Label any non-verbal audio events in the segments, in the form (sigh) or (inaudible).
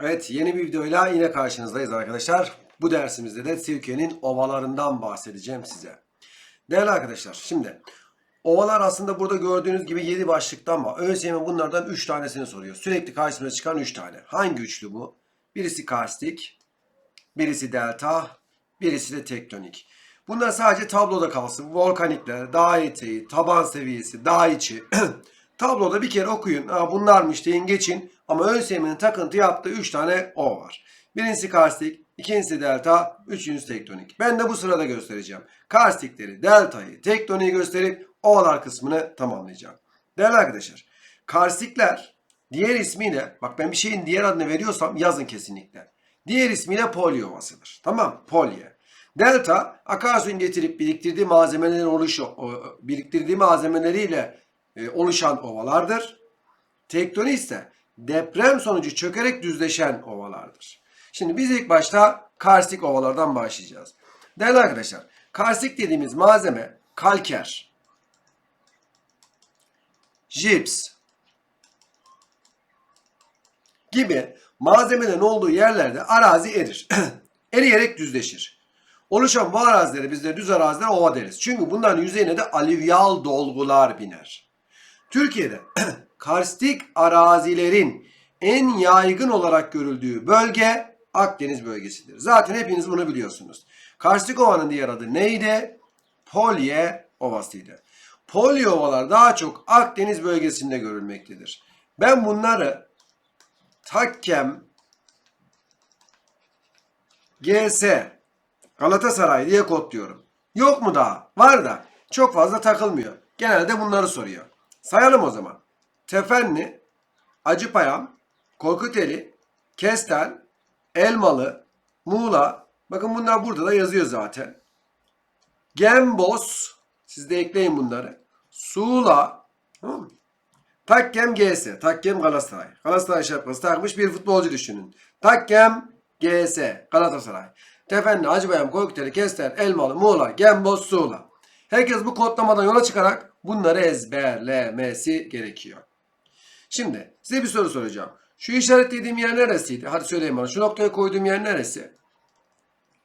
Evet yeni bir videoyla yine karşınızdayız arkadaşlar. Bu dersimizde de Türkiye'nin ovalarından bahsedeceğim size. Değerli arkadaşlar şimdi ovalar aslında burada gördüğünüz gibi 7 başlıktan var. ÖSYM bunlardan 3 tanesini soruyor. Sürekli karşımıza çıkan 3 tane. Hangi üçlü bu? Birisi karstik, birisi delta, birisi de tektonik. Bunlar sadece tabloda kalsın. Volkanikler, dağ eteği, taban seviyesi, dağ içi. (clears throat) Tabloda bir kere okuyun. Ha, bunlarmış deyin geçin. Ama ÖSYM'nin takıntı yaptığı 3 tane O var. Birincisi karstik, ikincisi delta, üçüncüsü tektonik. Ben de bu sırada göstereceğim. Karstikleri, deltayı, tektoniği gösterip ovalar kısmını tamamlayacağım. Değerli arkadaşlar, karstikler diğer ismiyle, bak ben bir şeyin diğer adını veriyorsam yazın kesinlikle. Diğer ismiyle polio ovasıdır. Tamam, polye. Delta akarsuyun getirip biriktirdiği malzemelerin oluşu, biriktirdiği malzemeleriyle e, oluşan ovalardır. Tektoni ise deprem sonucu çökerek düzleşen ovalardır. Şimdi biz ilk başta karstik ovalardan başlayacağız. Değerli arkadaşlar, karstik dediğimiz malzeme kalker, jips gibi malzemelerin olduğu yerlerde arazi erir. (clears throat) Eriyerek düzleşir. Oluşan bu arazilere biz de düz araziler ova deriz. Çünkü bunların yüzeyine de alüvyal dolgular biner. Türkiye'de (clears throat) karstik arazilerin en yaygın olarak görüldüğü bölge Akdeniz bölgesidir. Zaten hepiniz bunu biliyorsunuz. Karstik ovanın diğer adı neydi? Polye ovasıydı. Polye ovalar daha çok Akdeniz bölgesinde görülmektedir. Ben bunları Takkem GS Galatasaray diye kodluyorum. Yok mu daha? Var da çok fazla takılmıyor. Genelde bunları soruyor. Sayalım o zaman. Tefenli, Acıpayam, Korkuteli, Kestel, Elmalı, Muğla. Bakın bunlar burada da yazıyor zaten. Gembos. Siz de ekleyin bunları. Suğla. Tamam mı? Takkem GS. Takkem Galatasaray. Galatasaray şapkası takmış bir futbolcu düşünün. Takkem GS. Galatasaray. Tefenli, Acıbayam, Korkuteli, Kestel, Elmalı, Muğla, Gembos, Suğla. Herkes bu kodlamadan yola çıkarak bunları ezberlemesi gerekiyor. Şimdi size bir soru soracağım. Şu işaretlediğim yer neresiydi? Hadi söyleyin bana. Şu noktaya koyduğum yer neresi?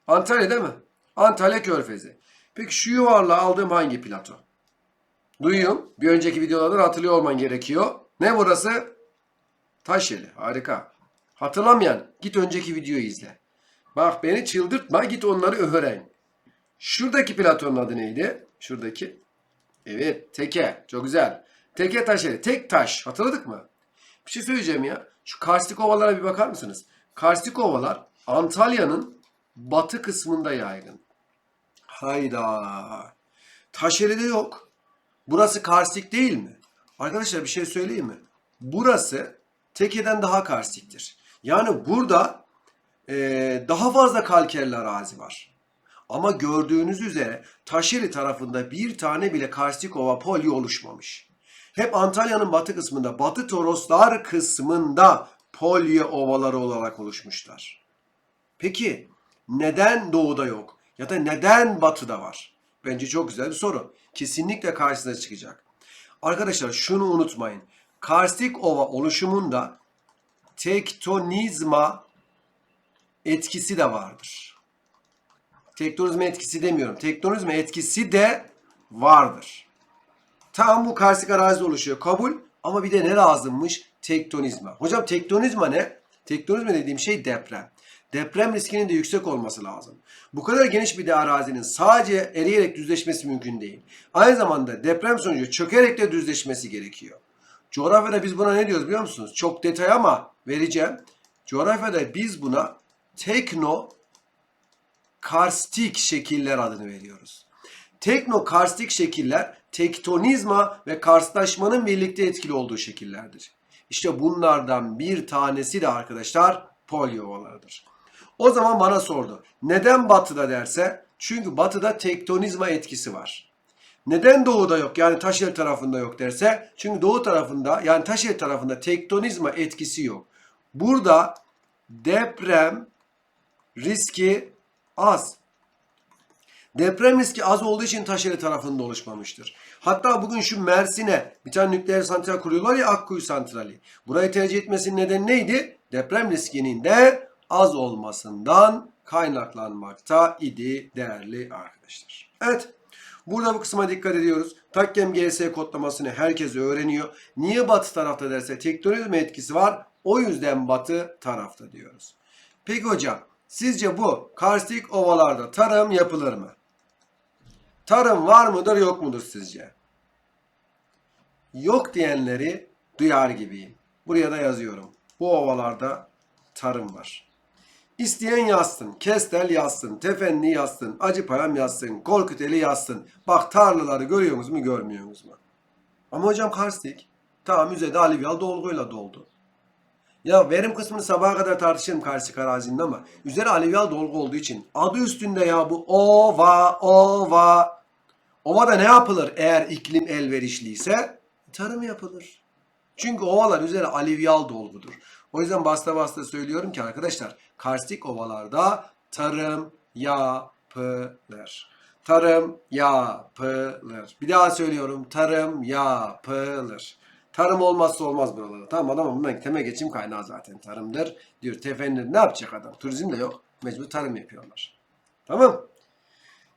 Antalya değil mi? Antalya Körfezi. Peki şu yuvarlağı aldığım hangi plato? Duyuyorum. Bir önceki videolardan hatırlıyor olman gerekiyor. Ne burası? Taşyeli. Harika. Hatırlamayan git önceki videoyu izle. Bak beni çıldırtma git onları öğren. Şuradaki platonun adı neydi? Şuradaki. Evet teke. Çok güzel. Teke taşları. Tek taş. Hatırladık mı? Bir şey söyleyeceğim ya. Şu karstik ovalara bir bakar mısınız? Karstik ovalar Antalya'nın batı kısmında yaygın. Hayda. Taşeli'de yok. Burası karstik değil mi? Arkadaşlar bir şey söyleyeyim mi? Burası tekeden daha karstiktir. Yani burada eee, daha fazla kalkerli arazi var. Ama gördüğünüz üzere Taşeli tarafında bir tane bile karstik ova polyo oluşmamış. Hep Antalya'nın batı kısmında, batı Toroslar kısmında polyo ovaları olarak oluşmuşlar. Peki neden doğuda yok? Ya da neden batıda var? Bence çok güzel bir soru. Kesinlikle karşısına çıkacak. Arkadaşlar şunu unutmayın. Karstik ova oluşumunda tektonizma etkisi de vardır. Tektonizma etkisi demiyorum. Tektonizma etkisi de vardır. Tam bu karstik arazi oluşuyor. Kabul. Ama bir de ne lazımmış? Tektonizma. Hocam tektonizma ne? Tektonizma dediğim şey deprem. Deprem riskinin de yüksek olması lazım. Bu kadar geniş bir de arazinin sadece eriyerek düzleşmesi mümkün değil. Aynı zamanda deprem sonucu çökerek de düzleşmesi gerekiyor. Coğrafyada biz buna ne diyoruz biliyor musunuz? Çok detay ama vereceğim. Coğrafyada biz buna tekno karstik şekiller adını veriyoruz. Teknokarstik şekiller tektonizma ve karstlaşmanın birlikte etkili olduğu şekillerdir. İşte bunlardan bir tanesi de arkadaşlar polyo ovalarıdır. O zaman bana sordu. Neden batıda derse? Çünkü batıda tektonizma etkisi var. Neden doğuda yok yani Taşeli tarafında yok derse? Çünkü doğu tarafında yani Taşeli tarafında tektonizma etkisi yok. Burada deprem riski az. Deprem riski az olduğu için Taşeli tarafında oluşmamıştır. Hatta bugün şu Mersin'e bir tane nükleer santral kuruyorlar ya Akkuyu santrali. Burayı tercih etmesinin nedeni neydi? deprem riskinin de az olmasından kaynaklanmakta idi değerli arkadaşlar. Evet. Burada bu kısma dikkat ediyoruz. Takkem GS kodlamasını herkes öğreniyor. Niye batı tarafta derse tektonizm etkisi var. O yüzden batı tarafta diyoruz. Peki hocam sizce bu karstik ovalarda tarım yapılır mı? Tarım var mıdır yok mudur sizce? Yok diyenleri duyar gibiyim. Buraya da yazıyorum. Bu ovalarda tarım var. İsteyen yazsın, Kestel yazsın, Tefenli yazsın, Acıpayam yazsın, Kolkuteli yazsın. Bak tarlaları görüyorsunuz mu görmüyorsunuz mu? Ama hocam karstik. Tamam müzede alüvyal dolguyla doldu. Ya verim kısmını sabaha kadar tartışırım karstik arazinin ama üzeri alüvyal dolgu olduğu için adı üstünde ya bu ova ova. Ovada ne yapılır eğer iklim elverişliyse? Tarım yapılır. Çünkü ovalar üzeri alüvyal dolgudur. O yüzden basta basta söylüyorum ki arkadaşlar karstik ovalarda tarım yapılır. Tarım yapılır. Bir daha söylüyorum tarım yapılır. Tarım olmazsa olmaz buralarda. Tamam adam bundan temel geçim kaynağı zaten tarımdır. Diyor tefendir ne yapacak adam? Turizm de yok. Mecbur tarım yapıyorlar. Tamam.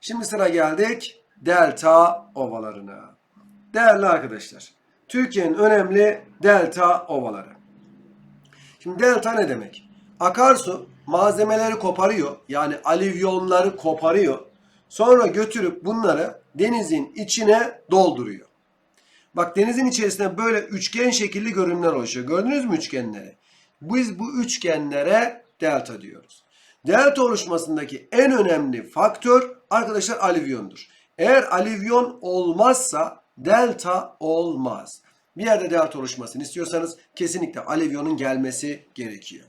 Şimdi sıra geldik delta ovalarına. Değerli arkadaşlar. Türkiye'nin önemli delta ovaları. Şimdi delta ne demek? Akarsu malzemeleri koparıyor. Yani alüvyonları koparıyor. Sonra götürüp bunları denizin içine dolduruyor. Bak denizin içerisinde böyle üçgen şekilli görünümler oluşuyor. Gördünüz mü üçgenleri? Biz bu üçgenlere delta diyoruz. Delta oluşmasındaki en önemli faktör arkadaşlar alüvyondur. Eğer alüvyon olmazsa delta olmaz. Bir yerde delta oluşmasını istiyorsanız kesinlikle alüvyonun gelmesi gerekiyor.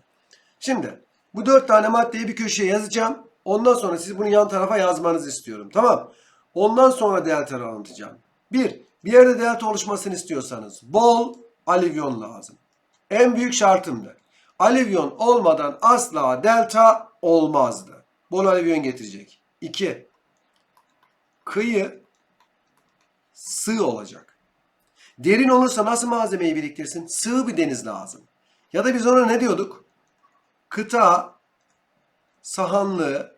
Şimdi bu dört tane maddeyi bir köşeye yazacağım. Ondan sonra siz bunu yan tarafa yazmanızı istiyorum. Tamam. Ondan sonra delta'yı anlatacağım. Bir, bir yerde delta oluşmasını istiyorsanız bol alüvyon lazım. En büyük şartımdı. Alüvyon olmadan asla delta olmazdı. Bol alüvyon getirecek. İki, kıyı sığ olacak. Derin olursa nasıl malzemeyi biriktirsin? Sığ bir deniz lazım. Ya da biz ona ne diyorduk? Kıta sahanlığı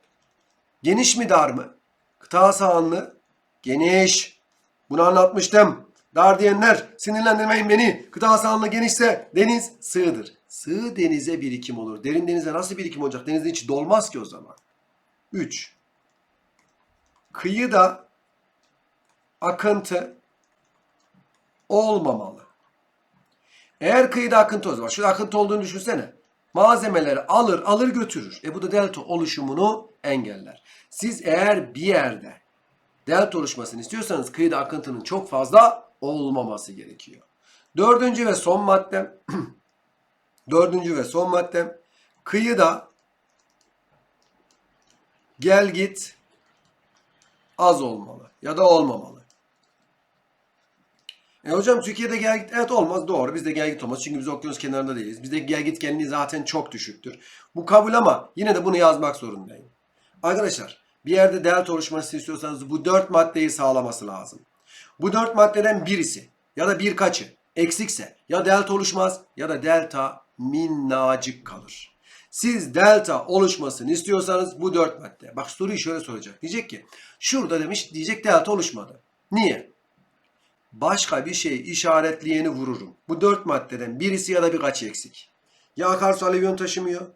geniş mi dar mı? Kıta sahanlığı geniş. Bunu anlatmıştım. Dar diyenler sinirlendirmeyin beni. Kıta sahanlığı genişse deniz sığdır. Sığ denize birikim olur. Derin denize nasıl birikim olacak? Denizin içi dolmaz ki o zaman. 3. Kıyıda akıntı olmamalı. Eğer kıyıda akıntı olursa, bak şurada akıntı olduğunu düşünsene. Malzemeleri alır alır götürür. E bu da delta oluşumunu engeller. Siz eğer bir yerde delta oluşmasını istiyorsanız kıyıda akıntının çok fazla olmaması gerekiyor. Dördüncü ve son maddem (clears throat) dördüncü ve son maddem kıyıda gel git az olmalı ya da olmamalı. E hocam Türkiye'de gel git evet olmaz doğru bizde gel git olmaz çünkü biz okyanus kenarında değiliz. Bizde gel git genliği zaten çok düşüktür. Bu kabul ama yine de bunu yazmak zorundayım. Arkadaşlar bir yerde delta oluşması istiyorsanız bu dört maddeyi sağlaması lazım. Bu dört maddeden birisi ya da birkaçı eksikse ya delta oluşmaz ya da delta minnacık kalır. Siz delta oluşmasını istiyorsanız bu dört madde. Bak soruyu şöyle soracak. Diyecek ki şurada demiş diyecek delta oluşmadı. Niye? Başka bir şey işaretleyeni vururum. Bu dört maddeden birisi ya da birkaç eksik. Ya akarsu alüvyon taşımıyor.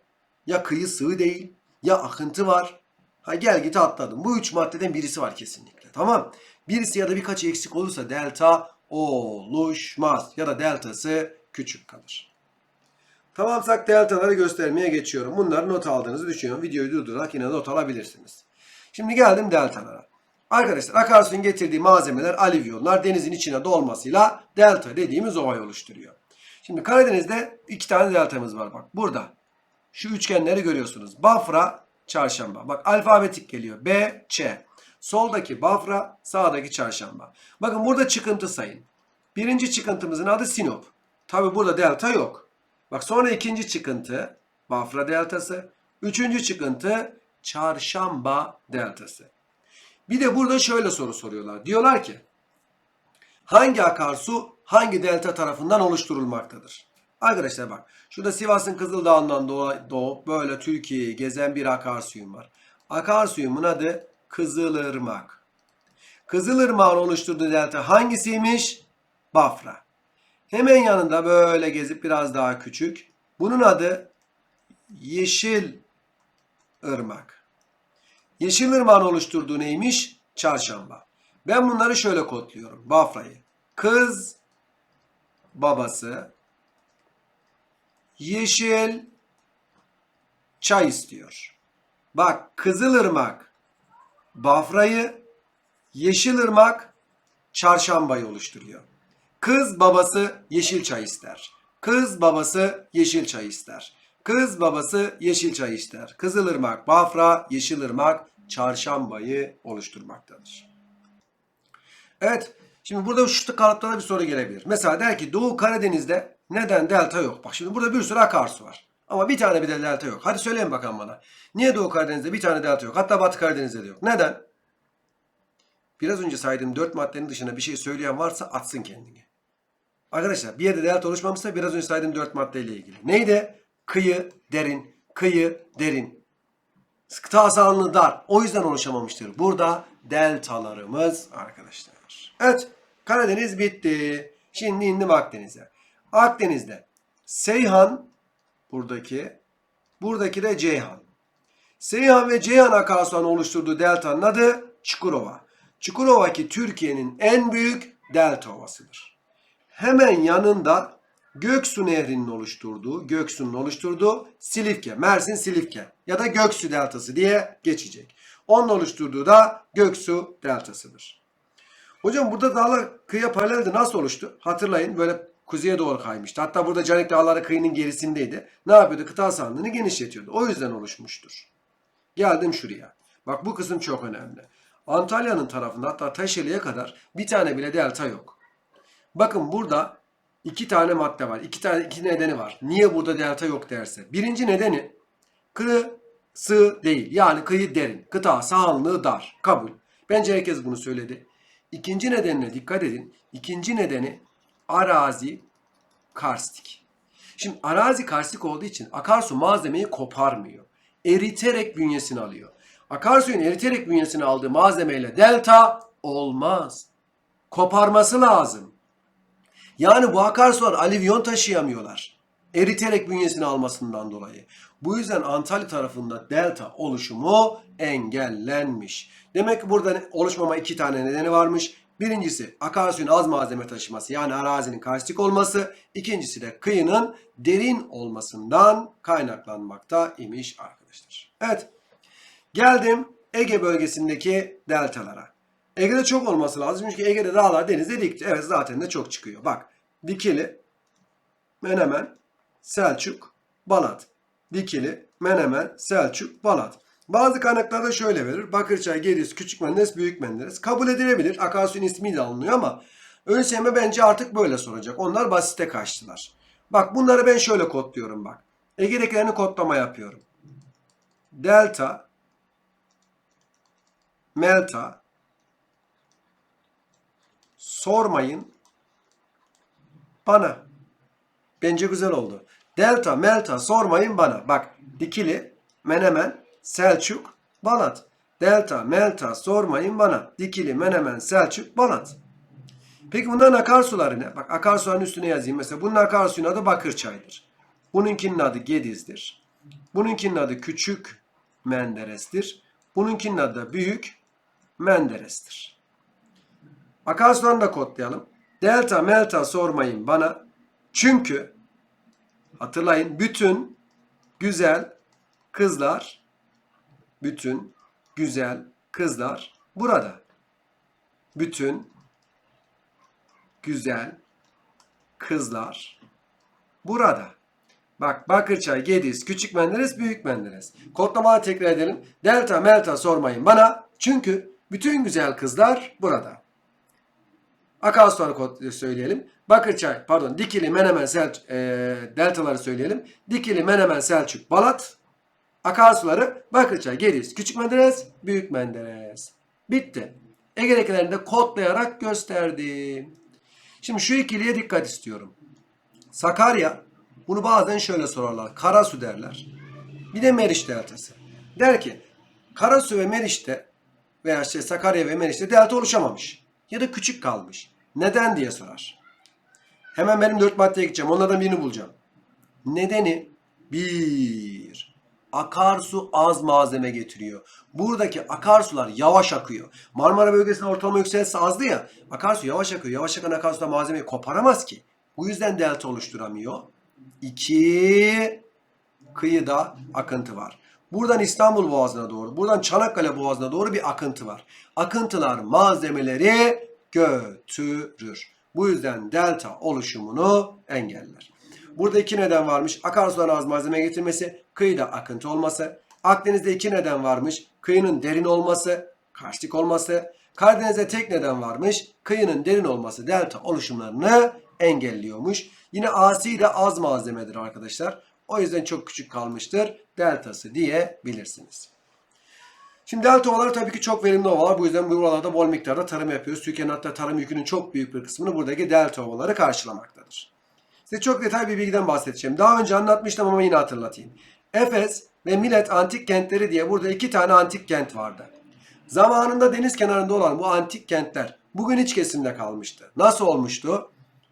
Ya kıyı sığ değil. Ya akıntı var. Ha gel git atladım. Bu üç maddeden birisi var kesinlikle. Tamam. Birisi ya da birkaç eksik olursa delta oluşmaz. Ya da deltası küçük kalır. Tamamsak deltaları göstermeye geçiyorum. Bunları not aldığınızı düşünüyorum. Videoyu durdurarak yine not alabilirsiniz. Şimdi geldim deltalara. Arkadaşlar akarsuyun getirdiği malzemeler alüvyonlar denizin içine dolmasıyla delta dediğimiz ovayı oluşturuyor. Şimdi Karadeniz'de iki tane deltamız var bak. Burada şu üçgenleri görüyorsunuz. Bafra, çarşamba. Bak alfabetik geliyor. B, Ç. Soldaki Bafra, sağdaki çarşamba. Bakın burada çıkıntı sayın. Birinci çıkıntımızın adı Sinop. Tabi burada delta yok. Bak sonra ikinci çıkıntı Bafra deltası. Üçüncü çıkıntı çarşamba deltası. Bir de burada şöyle soru soruyorlar. Diyorlar ki hangi akarsu hangi delta tarafından oluşturulmaktadır? Arkadaşlar bak. Şurada Sivas'ın Kızıldağı'ndan doğup böyle Türkiye'yi gezen bir akarsuyum var. Akarsuyumun adı Kızılırmak. Kızılırmak'ın oluşturduğu delta hangisiymiş? Bafra. Hemen yanında böyle gezip biraz daha küçük. Bunun adı Yeşil Irmak. Yeşil Irmak'ın oluşturduğu neymiş? Çarşamba. Ben bunları şöyle kodluyorum. Bafra'yı. Kız babası yeşil çay istiyor. Bak Kızılırmak Bafra'yı, Yeşilırmak Çarşambayı oluşturuyor. Kız babası yeşil çay ister. Kız babası yeşil çay ister. Kız babası yeşil çay ister. Kızılırmak, Bafra, Yeşilırmak Çarşambayı oluşturmaktadır. Evet. Şimdi burada şu kalıpta da bir soru gelebilir. Mesela der ki Doğu Karadeniz'de neden delta yok? Bak şimdi burada bir sürü akarsu var. Ama bir tane bir de delta yok. Hadi söyleyin bakalım bana. Niye Doğu Karadeniz'de bir tane delta yok? Hatta Batı Karadeniz'de de yok. Neden? Biraz önce saydığım dört maddenin dışında bir şey söyleyen varsa atsın kendini. Arkadaşlar bir yerde delta oluşmamışsa biraz önce saydığım dört maddeyle ilgili. Neydi? Kıyı, derin, kıyı, derin. Kıta sahanlığı dar. O yüzden oluşamamıştır. Burada deltalarımız arkadaşlar. Evet. Karadeniz bitti. Şimdi indim Akdeniz'e. Akdeniz'de Seyhan buradaki buradaki de Ceyhan. Seyhan ve Ceyhan akarsularının oluşturduğu deltanın adı Çukurova. Çukurova ki Türkiye'nin en büyük delta ovasıdır. Hemen yanında Göksu Nehri'nin oluşturduğu, Göksu'nun oluşturduğu Silifke, Mersin Silifke ya da Göksu Deltası diye geçecek. Onun oluşturduğu da Göksu Deltasıdır. Hocam burada dağlar kıyıya paraleldi nasıl oluştu? Hatırlayın böyle kuzeye doğru kaymıştı. Hatta burada Canik Dağları kıyının gerisindeydi. Ne yapıyordu? Kıta sahanlığını genişletiyordu. O yüzden oluşmuştur. Geldim şuraya. Bak bu kısım çok önemli. Antalya'nın tarafında hatta Taşeli'ye kadar bir tane bile delta yok. Bakın burada iki tane madde var. İki tane iki nedeni var. Niye burada delta yok derse. Birinci nedeni kıyı sığ değil. Yani kıyı derin. Kıta sahanlığı dar. Kabul. Bence herkes bunu söyledi. İkinci nedenine dikkat edin. İkinci nedeni arazi karstik. Şimdi arazi karstik olduğu için akarsu malzemeyi koparmıyor. Eriterek bünyesini alıyor. Akarsuyun eriterek bünyesini aldığı malzemeyle delta olmaz. Koparması lazım. Yani bu akarsular alivyon taşıyamıyorlar. Eriterek bünyesini almasından dolayı. Bu yüzden Antalya tarafında delta oluşumu engellenmiş. Demek ki burada oluşmama iki tane nedeni varmış. Birincisi akarsuyun az malzeme taşıması yani arazinin karstik olması. İkincisi de kıyının derin olmasından kaynaklanmakta imiş arkadaşlar. Evet geldim Ege bölgesindeki deltalara. Ege'de çok olması lazım çünkü Ege'de dağlar denizde dikti. Evet zaten de çok çıkıyor. Bak Dikili, Menemen, Selçuk, Balat. Dikili, Menemen, Selçuk, Balat. Bazı kaynaklarda şöyle verir. Bakırçay, Gediz, Küçük Menderes, Büyük Menderes. Kabul edilebilir. Akarsuyun ismi de alınıyor ama ÖSYM bence artık böyle soracak. Onlar basite kaçtılar. Bak bunları ben şöyle kodluyorum bak. Ege'dekilerini kodlama yapıyorum. Delta, Melta, sormayın bana. Bence güzel oldu. Delta, Melta sormayın bana. Bak Dikili, Menemen, Selçuk, Balat. Delta, Melta sormayın bana. Dikili, Menemen, Selçuk, Balat. Peki bunların akarsuları ne? Bak akarsuların üstüne yazayım. Mesela bunun akarsuyun adı Bakırçay'dır. Bununkinin adı Gediz'dir. Bununkinin adı Küçük Menderes'tir. Bununkinin adı Büyük Menderes'tir. Akarsularını da kodlayalım. Delta, melta sormayın bana. Çünkü hatırlayın bütün güzel kızlar bütün güzel kızlar burada. Bütün güzel kızlar burada. Bak Bakırçay, Gediz, Küçük Menderes, Büyük Menderes. Kodlamaları tekrar edelim. Delta, melta sormayın bana. Çünkü bütün güzel kızlar burada. Kod söyleyelim. Bakırçay, pardon Dikili, Menemen, Selçuk, e, deltaları söyleyelim. Dikili, Menemen, Selçuk, Balat. Akarsuları Bakırçay, Gediz, Küçük Menderes, Büyük Menderes. Bitti. Ege'dekilerini de kodlayarak gösterdim. Şimdi şu ikiliye dikkat istiyorum. Sakarya, Bunu bazen şöyle sorarlar. Karasu derler. Bir de Meriç deltası. Der ki Karasu ve Meriç'te veya işte Sakarya ve Meriç'te delta oluşamamış. Ya da küçük kalmış. Neden diye sorar. Hemen benim dört maddeye gideceğim. Onlardan birini bulacağım. Nedeni bir. Akarsu az malzeme getiriyor. Buradaki akarsular yavaş akıyor. Marmara bölgesinde ortalama yükselsi azdı ya. Akarsu yavaş akıyor. Yavaş akan akarsuda malzemeyi koparamaz ki. Bu yüzden delta oluşturamıyor. İki. Kıyıda akıntı var. Buradan İstanbul Boğazı'na doğru, buradan Çanakkale Boğazı'na doğru bir akıntı var. Akıntılar malzemeleri götürür. Bu yüzden delta oluşumunu engeller. Burada iki neden varmış. Akarsuların az malzeme getirmesi, kıyıda akıntı olması. Akdeniz'de iki neden varmış. Kıyının derin olması, karstik olması. Karadeniz'de tek neden varmış. Kıyının derin olması delta oluşumlarını engelliyormuş. Yine asi de az malzemedir arkadaşlar. O yüzden çok küçük kalmıştır. Deltası diyebilirsiniz. Şimdi delta ovaları tabii ki çok verimli ovalar. Bu yüzden buralarda bol miktarda tarım yapıyoruz. Türkiye'nin hatta tarım yükünün çok büyük bir kısmını buradaki delta ovaları karşılamaktadır. Size çok detaylı bir bilgiden bahsedeceğim. Daha önce anlatmıştım ama yine hatırlatayım. Efes ve Milet antik kentleri diye burada iki tane antik kent vardı. Zamanında deniz kenarında olan bu antik kentler bugün iç kesimde kalmıştı. Nasıl olmuştu?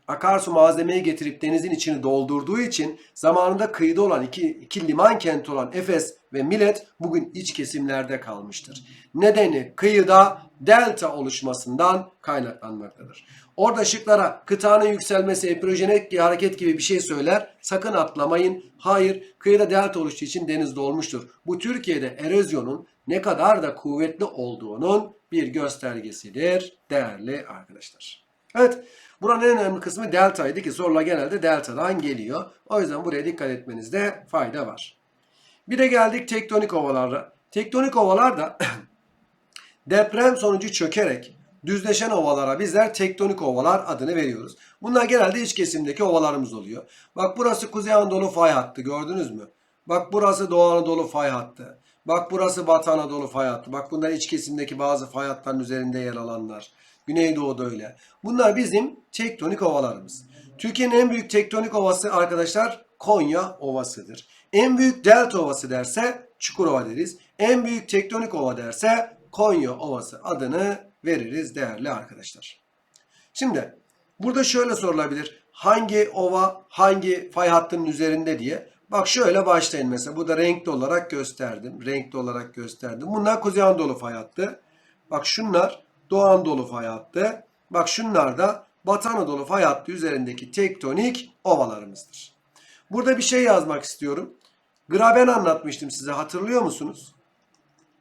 Akarsu malzemeyi getirip denizin içini doldurduğu için zamanında kıyıda olan iki, iki liman kenti olan Efes ve Milet bugün iç kesimlerde kalmıştır. Nedeni kıyıda delta oluşmasından kaynaklanmaktadır. Orada şıklara kıtanın yükselmesi, epirojenik hareket gibi bir şey söyler. Sakın atlamayın. Hayır, kıyıda delta oluştuğu için deniz dolmuştur. Bu Türkiye'de erozyonun ne kadar da kuvvetli olduğunun bir göstergesidir değerli arkadaşlar. Evet, buranın en önemli kısmı deltaydı ki sorular genelde deltadan geliyor. O yüzden buraya dikkat etmenizde fayda var. Bir de geldik tektonik ovalara. Tektonik ovalar da (coughs) deprem sonucu çökerek düzleşen ovalara bizler tektonik ovalar adını veriyoruz. Bunlar genelde iç kesimdeki ovalarımız oluyor. Bak burası Kuzey Anadolu fay hattı gördünüz mü? Bak burası Doğu Anadolu fay hattı. Bak burası Batı Anadolu fay hattı. Bak bunlar iç kesimdeki bazı fay hatlarının üzerinde yer alanlar. Güneydoğu'da öyle. Bunlar bizim tektonik ovalarımız. Türkiye'nin en büyük tektonik ovası arkadaşlar Konya Ovası'dır. En büyük delta ovası derse Çukurova deriz. En büyük tektonik ova derse Konya Ovası adını veririz değerli arkadaşlar. Şimdi burada şöyle sorulabilir. Hangi ova hangi fay hattının üzerinde diye. Bak şöyle başlayın mesela. Bu da renkli olarak gösterdim. Renkli olarak gösterdim. Bunlar Kuzey Anadolu fay hattı. Bak şunlar Doğu Anadolu fay hattı. Bak şunlar da Batı Anadolu fay hattı üzerindeki tektonik ovalarımızdır. Burada bir şey yazmak istiyorum. Graben anlatmıştım size hatırlıyor musunuz?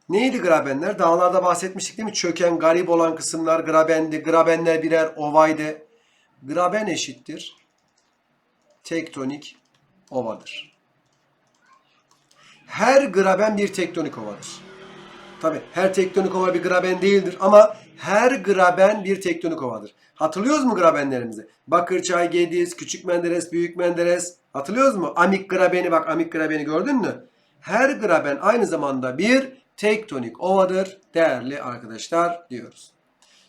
Neydi grabenler? Dağlarda bahsetmiştik değil mi? Çöken, garip olan kısımlar grabendi. Grabenler birer ovaydı. Graben eşittir. Tektonik ovadır. Her graben bir tektonik ovadır. Tabi her tektonik ova bir graben değildir ama her graben bir tektonik ovadır. Hatırlıyoruz mu grabenlerimizi? Bakırçay, Gediz, Küçük Menderes, Büyük Menderes. Hatırlıyoruz mu? Amik grabeni bak Amik grabeni gördün mü? Her graben aynı zamanda bir tektonik ovadır değerli arkadaşlar diyoruz.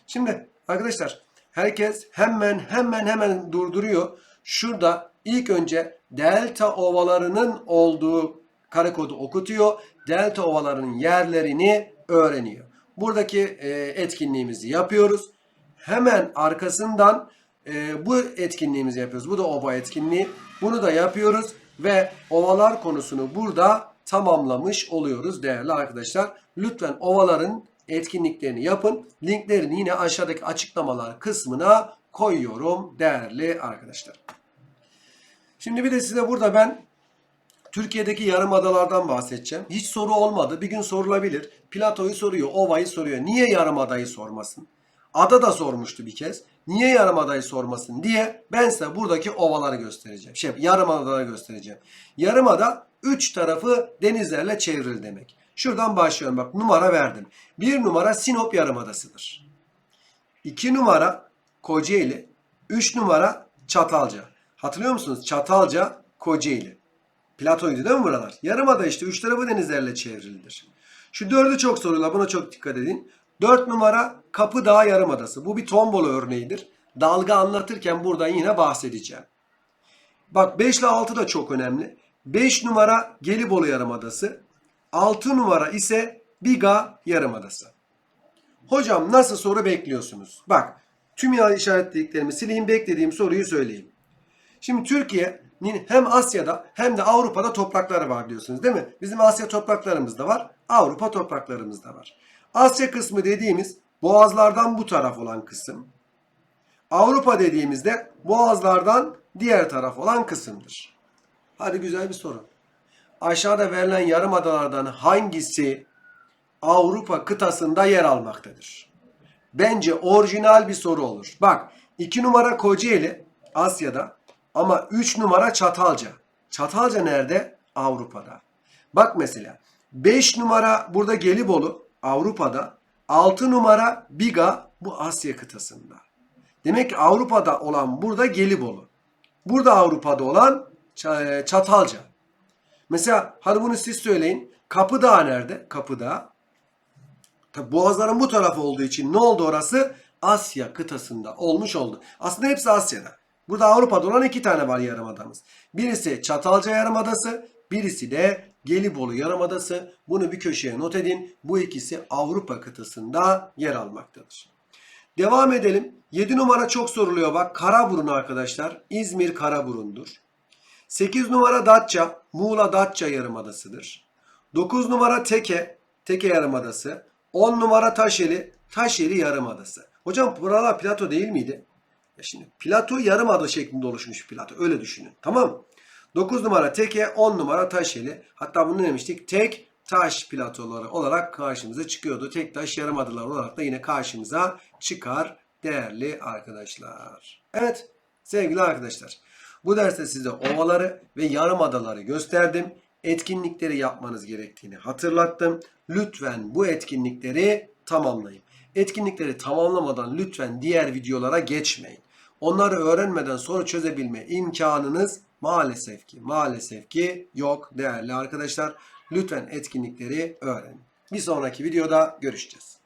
Şimdi arkadaşlar herkes hemen hemen hemen durduruyor. Şurada ilk önce delta ovalarının olduğu kare kodu okutuyor. Delta ovalarının yerlerini öğreniyor. Buradaki e, etkinliğimizi yapıyoruz. Hemen arkasından e, bu etkinliğimizi yapıyoruz. Bu da ova etkinliği. Bunu da yapıyoruz ve ovalar konusunu burada tamamlamış oluyoruz değerli arkadaşlar. Lütfen ovaların etkinliklerini yapın. Linklerini yine aşağıdaki açıklamalar kısmına koyuyorum değerli arkadaşlar. Şimdi bir de size burada ben Türkiye'deki yarım adalardan bahsedeceğim. Hiç soru olmadı. Bir gün sorulabilir. Plato'yu soruyor, Ova'yı soruyor. Niye yarım adayı sormasın? Ada da sormuştu bir kez. Niye yarım adayı sormasın diye ben size buradaki ovaları göstereceğim. Şey, yarım adaları göstereceğim. Yarım ada üç tarafı denizlerle çevrili demek. Şuradan başlıyorum bak numara verdim. Bir numara Sinop Yarımadası'dır. İki numara Kocaeli. Üç numara Çatalca. Hatırlıyor musunuz? Çatalca, Kocaeli. Platoydu değil mi buralar? Yarımada işte üç tarafı denizlerle çevrilidir. Şu dördü çok soruyorlar. Buna çok dikkat edin. Dört numara Kapıdağ Yarımadası. Bu bir tombolo örneğidir. Dalga anlatırken buradan yine bahsedeceğim. Bak 5 ile 6 da çok önemli. 5 numara Gelibolu Yarımadası. 6 numara ise Biga Yarımadası. Hocam nasıl soru bekliyorsunuz? Bak tüm işaretlediklerimi sileyim beklediğim soruyu söyleyeyim. Şimdi Türkiye'nin hem Asya'da hem de Avrupa'da toprakları var biliyorsunuz değil mi? Bizim Asya topraklarımız da var. Avrupa topraklarımız da var. Asya kısmı dediğimiz boğazlardan bu taraf olan kısım. Avrupa dediğimizde boğazlardan diğer taraf olan kısımdır. Hadi güzel bir soru. Aşağıda verilen yarımadalardan hangisi Avrupa kıtasında yer almaktadır? Bence orijinal bir soru olur. Bak 2 numara Kocaeli Asya'da ama 3 numara Çatalca. Çatalca nerede? Avrupa'da. Bak mesela 5 numara burada Gelibolu Avrupa'da. 6 numara Biga bu Asya kıtasında. Demek ki Avrupa'da olan burada Gelibolu. Burada Avrupa'da olan Ç- Çatalca. Mesela hadi bunu siz söyleyin. Kapıdağ nerede? Kapıdağ. Tabi boğazların bu tarafı olduğu için ne oldu orası? Asya kıtasında olmuş oldu. Aslında hepsi Asya'da. Burada Avrupa'da olan iki tane var yarımadamız. Birisi Çatalca Yarımadası, birisi de Gelibolu Yarımadası. Bunu bir köşeye not edin. Bu ikisi Avrupa kıtasında yer almaktadır. Devam edelim. 7 numara çok soruluyor bak. Karaburun arkadaşlar. İzmir Karaburun'dur. 8 numara Datça. Muğla Datça Yarımadası'dır. 9 numara Teke. Teke Yarımadası. 10 numara Taşeli. Taşeli Yarımadası. Hocam buralar plato değil miydi? Şimdi plato yarımada şeklinde oluşmuş plato. Öyle düşünün. Tamam mı? 9 numara Teke, 10 numara Taşeli. Hatta bunu demiştik? Tek taş platoları olarak karşımıza çıkıyordu. Tek taş yarımadalar olarak da yine karşımıza çıkar değerli arkadaşlar. Evet sevgili arkadaşlar. Bu derste size ovaları ve yarımadaları gösterdim. Etkinlikleri yapmanız gerektiğini hatırlattım. Lütfen bu etkinlikleri tamamlayın. Etkinlikleri tamamlamadan lütfen diğer videolara geçmeyin. Onları öğrenmeden soru çözebilme imkanınız maalesef ki maalesef ki yok değerli arkadaşlar. Lütfen etkinlikleri öğrenin. Bir sonraki videoda görüşeceğiz.